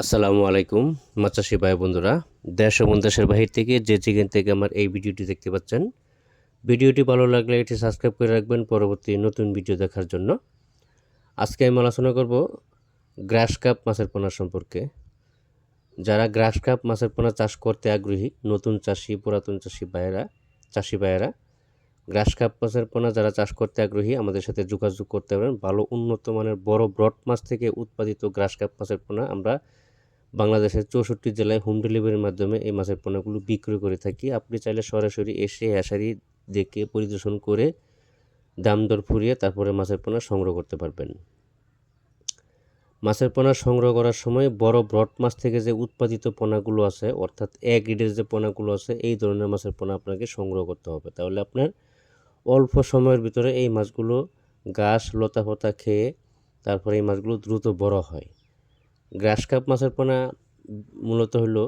আসসালামু আলাইকুম মাচাশি ভাই বন্ধুরা। দেশ এবং দেশের বাহির থেকে যে যেখান থেকে আমার এই ভিডিওটি দেখতে পাচ্ছেন, ভিডিওটি ভালো লাগলে এটি সাবস্ক্রাইব করে রাখবেন পরবর্তী নতুন ভিডিও দেখার জন্য। আজকে আমি আলোচনা করব গ্রাস কাপ মাছের পোনা সম্পর্কে। যারা গ্রাস কাপ মাছের পোনা চাষ করতে আগ্রহী, নতুন চাষি, পুরাতন চাষি ভাইয়েরা চাষি ভাইয়েরা, গ্রাস কাপ মাছের পোনা যারা চাষ করতে আগ্রহী, আমাদের সাথে যোগাযোগ করতে পারেন। ভালো উন্নত মানের বড় ব্রড মাছ থেকে উৎপাদিত গ্রাস কাপ মাছের পোনা আমরা বাংলাদেশের চৌষট্টি জেলায় হোম ডেলিভারির মাধ্যমে এই মাছের পণ্যগুলো বিক্রি করে থাকি। আপনি চাইলে সরাসরি এসে হ্যাসারি দেখে পরিদর্শন করে দাম দর ফুরিয়ে তারপরে মাছের পোনা সংগ্রহ করতে পারবেন। মাছের পোনা সংগ্রহ করার সময় বড় ব্রড মাছ থেকে যে উৎপাদিত পোনাগুলো আছে, অর্থাৎ এক গ্রেডের যে পোনাগুলো আছে, এই ধরনের মাছের পোনা আপনাকে সংগ্রহ করতে হবে। তাহলে আপনার অল্প সময়ের ভিতরে এই মাছগুলো ঘাস লতা ফতা খেয়ে তারপরে এই মাছগুলো দ্রুত বড় হয়। গ্রাস কাপ মাছের পোনা মূলত হলো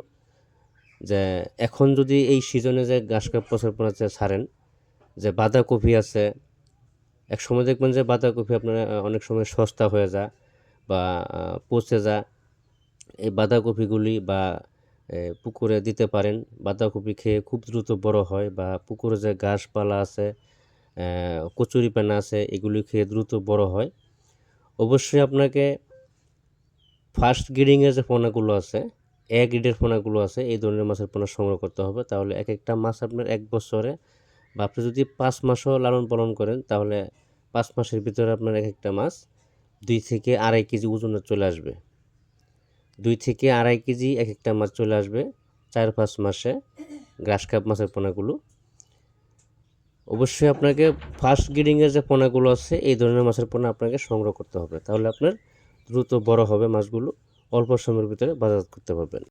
যে এখন যদি এই সিজনে যে গ্রাস কাপ মাছের পোনা যে ছাড়েন, যে বাঁধাকপি আছে এক সময় দেখবেন যে বাঁধাকপি আপনার অনেক সময় সস্তা হয়ে যা বা পচে যা এই বাঁধাকপিগুলি বা পুকুরে দিতে পারেন। বাঁধাকপি খেয়ে খুব দ্রুত বড় হয় বা পুকুরে যে গাছপালা আছে কচুরি পানা আছে, এগুলি খেয়ে দ্রুত বড় হয়। অবশ্যই আপনাকে ফার্স্ট গ্রেডিংয়ের যে পোনাগুলো আছে এ গ্রেডের পোনাগুলো আছে, এই ধরনের মাছের পোনা সংগ্রহ করতে হবে। তাহলে এক একটা মাছ আপনার এক বছরে বা আপনি যদি পাঁচ মাসও লালন পালন করেন, তাহলে পাঁচ মাসের ভিতরে আপনার এক একটা মাছ দুই থেকে আড়াই কেজি ওজনে চলে আসবে। দুই থেকে আড়াই কেজি এক একটা মাছ চলে আসবে চার পাঁচ মাসে গ্রাস কাপ মাছের পোনাগুলো। অবশ্যই আপনাকে ফার্স্ট গ্রেডিংয়ের যে পোনাগুলো আছে, এই ধরনের মাছের পোনা আপনাকে সংগ্রহ করতে হবে। তাহলে আপনার দ্রুত বড় হবে মাছগুলো অল্প সময়ের ভিতরে বাজার করতে পারবেন।